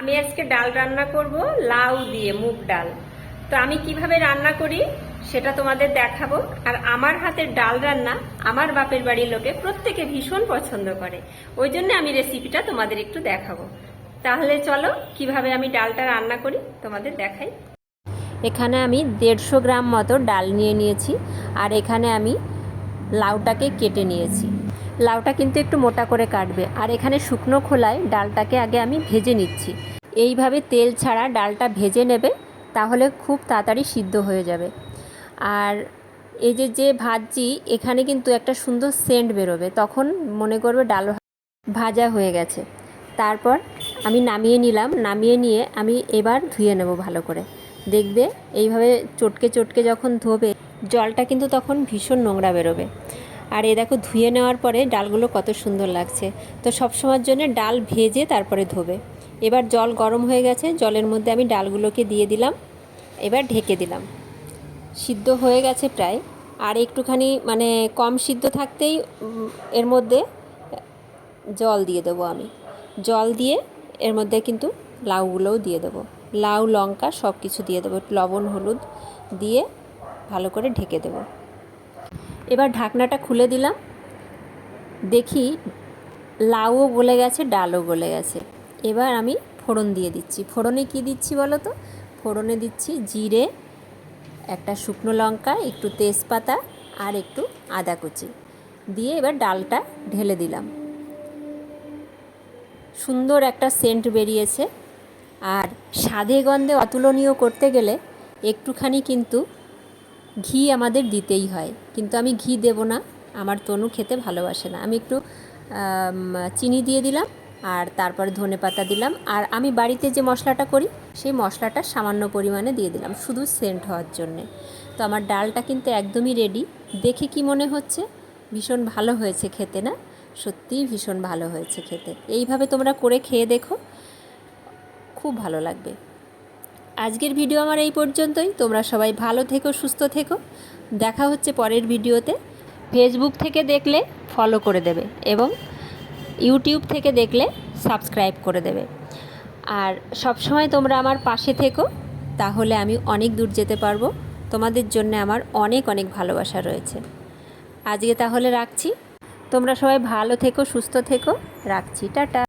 আমি আজকে ডাল রান্না করব, লাউ দিয়ে মুগ ডাল। তো আমি কীভাবে রান্না করি সেটা তোমাদের দেখাবো। আর আমার হাতের ডাল রান্না আমার বাপের বাড়ির লোকে প্রত্যেকে ভীষণ পছন্দ করে। ওই জন্য আমি রেসিপিটা তোমাদের একটু দেখাবো। তাহলে চলো, কীভাবে আমি ডালটা রান্না করি তোমাদের দেখাই। এখানে আমি দেড়শো গ্রাম মতো ডাল নিয়ে নিয়েছি। আর এখানে আমি লাউটাকে কেটে নিয়েছি। লাউটা কিন্তু একটু মোটা করে কাটবে। আর এখানে শুকনো খোলায় ডালটাকে আগে আমি ভেজে নিচ্ছি। এইভাবে তেল ছাড়া ডালটা ভেজে নেবে, তাহলে খুব তাড়াতাড়ি সিদ্ধ হয়ে যাবে। আর এই যে যে ভাজছি এখানে কিন্তু একটা সুন্দর সেন্ট বেরোবে। তখন মনে করবে ডাল ভাজা হয়ে গেছে। তারপর আমি নামিয়ে নিলাম। নামিয়ে নিয়ে আমি এবার ধুয়ে নেব ভালো করে। দেখবে এইভাবে চটকে চটকে যখন ধোবে, জলটা কিন্তু তখন ভীষণ নোংরা বেরোবে। আর এ দেখো ধুয়ে নেওয়ার পরে ডালগুলো কত সুন্দর লাগছে। তো সব সময়ের জন্য ডাল ভেজে তারপরে ধোবে। এবার জল গরম হয়ে গেছে, জলের মধ্যে আমি ডালগুলোকে দিয়ে দিলাম। এবার ঢেকে দিলাম। সিদ্ধ হয়ে গেছে প্রায়। আর একটুখানি মানে কম সিদ্ধ থাকতেই এর মধ্যে জল দিয়ে দেবো আমি। জল দিয়ে এর মধ্যে কিন্তু লাউগুলোও দিয়ে দেবো। লাউ, লঙ্কা সব কিছু দিয়ে দেবো। লবণ, হলুদ দিয়ে ভালো করে ঢেকে দেবো। এবার ঢাকনাটা খুলে দিলাম। দেখি লাউও গলে গেছে, ডালও গলে গেছে। এবার আমি ফোড়ন দিয়ে দিচ্ছি। ফোড়নে কি দিচ্ছি বলো তো? ফোড়নে দিচ্ছি জিরে, একটা শুকনো লঙ্কা, একটু তেজপাতা আর একটু আদা কুচি। দিয়ে এবার ডালটা ঢেলে দিলাম। সুন্দর একটা সেন্ট বেরিয়েছে। আর স্বাদে গন্ধে অতুলনীয় করতে গেলে একটুখানি কিন্তু ঘি আমাদের দিতেই হয়। কিন্তু আমি ঘি দেব না। আমার তনু খেতে ভালোবাসে না। আমি একটু চিনি দিয়ে দিলাম আর তারপরে ধনে পাতা দিলাম। আর আমি বাড়িতে যে মশলাটা করি, সেই মশলাটা সামান্য পরিমাণে দিয়ে দিলাম, শুধু সেন্ট হওয়ার জন্যে। তো আমার ডালটা কিন্তু একদমই রেডি দেখে কি মনে হচ্ছে? ভীষণ ভালো হয়েছে খেতে না? সত্যিই ভীষণ ভালো হয়েছে খেতে। এইভাবে তোমরা করে খেয়ে দেখো। খুব ভালো লাগবে। আজকের ভিডিও আমার এই পর্যন্তই। তোমরা সবাই ভালো থেকো, সুস্থ থেকো। দেখা হচ্ছে পরের ভিডিওতে। ফেসবুক থেকে দেখলে ফলো করে দেবে এবং ইউটিউব থেকে দেখলে সাবস্ক্রাইব করে দেবে। আর সব সময় তোমরা আমার পাশে থেকো, তাহলে আমি অনেক দূর যেতে পারব। তোমাদের জন্য আমার অনেক অনেক ভালোবাসা রয়েছে। আজকে তাহলে রাখছি। তোমরা সবাই ভালো থেকো, সুস্থ থেকো। রাখছি। টাটা।